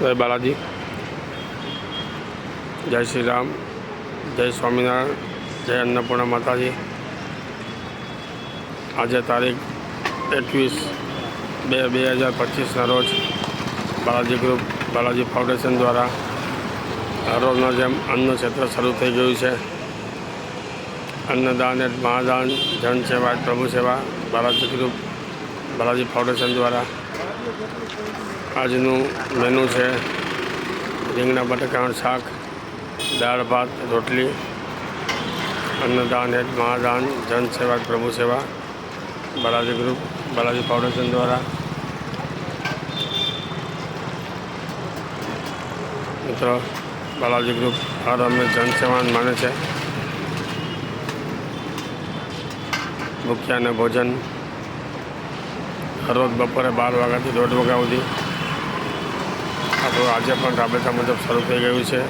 જય બાલાજી જય શ્રી રામ જય સ્વામિનારાયણ જય અન્નપૂર્ણા માતાજી આજે તારીખ એકવીસ બે બે હજાર પચીસના રોજ બાલાજી ગ્રુપ બાલાજી ફાઉન્ડેશન દ્વારા હરોજના જેમ અન્ન ક્ષેત્ર શરૂ થઈ ગયું છે. અન્નદાન એટ મહાદાન, જન સેવા પ્રભુ સેવા. બાલાજી ગ્રુપ બાલાજી ફાઉન્ડેશન દ્વારા આજનું મેનુ છે. રીંગણા બટાકાનું શાક, દાળ, ભાત, રોટલી, અન્નદાન, હેત, મહાદાન, જન સેવા, પ્રભુ સેવા, બાલાજી ગ્રુપ, બાલાજી ફાઉન્ડેશન દ્વારા. મિત્રો, બાલાજી ગ્રુપ હર અમે જનસેવા માને છે. ભૂખ્યાને ભોજન. રોજ બપોરે બાર વાગ્યાથી દોઢ વાગ્યા સુધી આપણું આજે પણ રાબેતા મુજબ શરૂ થઈ ગયું છે.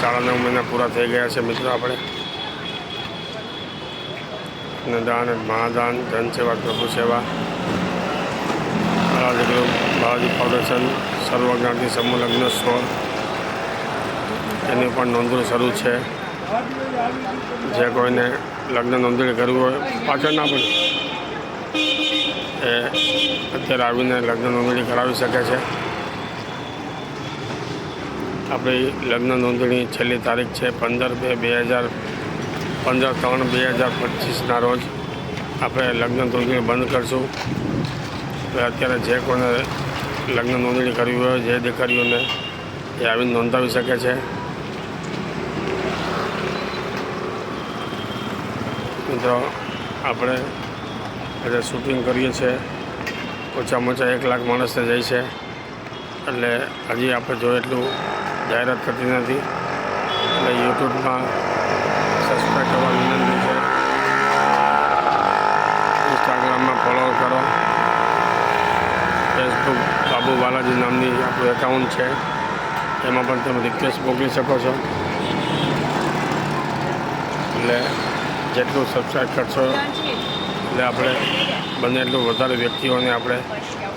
સાડા નવ મહિના પૂરા થઈ ગયા છે મિત્રો આપણે. અન્નદાન મહાદાન, જનસેવા, પ્રભુ સેવા. બાલાજી ગ્રુપ, બાલાજી ફાઉન્ડેશન સર્વજ્ઞાતિ સમૂહ લગ્ન સ્ટોર એની પણ નોંધણી શરૂ છે. જે કોઈને લગ્ન નોંધણી કરવું હોય, પાછળ ના પડે. એ અત્યારે આવીને લગ્ન નોંધણી કરાવી શકે છે. આપણી લગ્ન નોંધણી છેલ્લી તારીખ છે પંદર બે બે હજાર પંદર ત્રણ બે હજાર પચીસના રોજ આપણે લગ્ન નોંધણી બંધ કરશું. અત્યારે જે કોને લગ્ન નોંધણી કરવી હોય, જે દીકરીઓને એ આવીને નોંધાવી શકે છે. મિત્રો, આપણે એટલે શૂટિંગ કરીએ છીએ. ઓછામાં ઓછા એક લાખ માણસને જાય છે. એટલે હજી આપણે જો એટલું જાહેરાત કરતી નથી. એટલે યુટ્યુબમાં સબસ્ક્રાઈબ કરવા વિનંતી છે. ઇન્સ્ટાગ્રામમાં ફોલો કરો. ફેસબુક બાબુ બાલાજી નામની આપણું એકાઉન્ટ છે. એમાં પણ તમે રિક્વેસ્ટ મોકલી શકો છો. એટલે જેટલું સબસ્ક્રાઈબ કરશો, એટલે આપણે બને એટલું વધારે વ્યક્તિઓને આપણે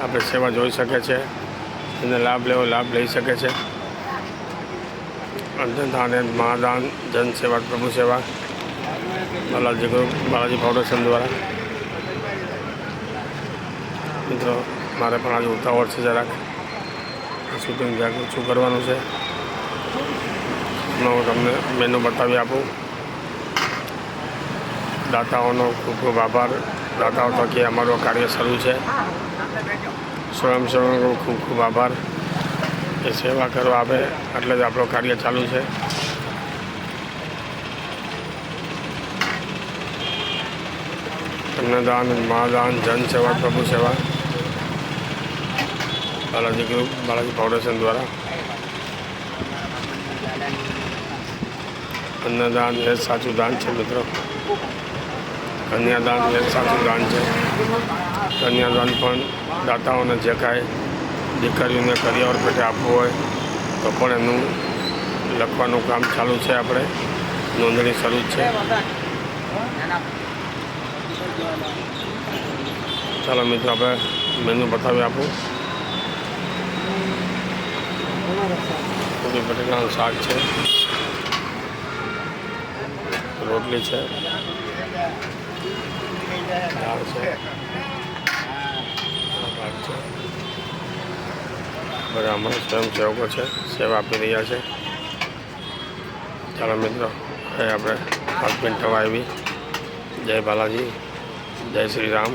આપણે સેવા જોઈ શકે છે. એને લાભ લેવો, લાભ લઈ શકે છે. અંતદાન એન્ડ મહાદાન જન સેવા, પ્રભુ સેવા, બાલાજી ગ્રુપ, બાલાજી ફાઉન્ડેશન દ્વારા. મિત્રો, મારે પણ આજે ઉતાવળ છે જરાક. શૂટિંગ જરાક ઓછું કરવાનું છે હું તમને મેનુ બતાવી આપું. દાતાઓનો ખૂબ ખૂબ આભાર. દાતાઓ થકી અમારું કાર્ય શરૂ છે. સ્વયંસેવકનો ખૂબ ખૂબ આભાર. એ સેવા કરવા આવે એટલે જ આપણું કાર્ય ચાલુ છે. અન્નદાન, મહાદાન, જન સેવા, પ્રભુ સેવા. બાલાજી ગ્રુપ, બાલાજી ફાઉન્ડેશન દ્વારા. અન્નદાન એ સાચું દાન છે, મિત્રો. કન્યાદાન એ સાચું દાન છે. કન્યાદાન પણ દાતાઓને જે કાંઈ દીકરીઓને કરિયાવર પેટે આપવું હોય તો પણ એનું લખવાનું કામ ચાલુ છે આપણે. નોંધણી શરૂ છે. ચાલો મિત્રો, આપણે મેનુ બતાવી આપું. પૂરી બટેકાનું શાક છે. રોટલી છે. દાળ છે. ભાગ છે. બધા અમારા સ્વયંસેવકો છે, સેવા આપી રહ્યા છે. ચાલો મિત્રો, હવે આપણે પેન્ટવા આવી. જય બાલાજી, જય શ્રી રામ,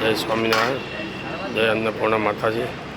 જય સ્વામિનારાયણ, જય અન્નપૂર્ણા માતાજી.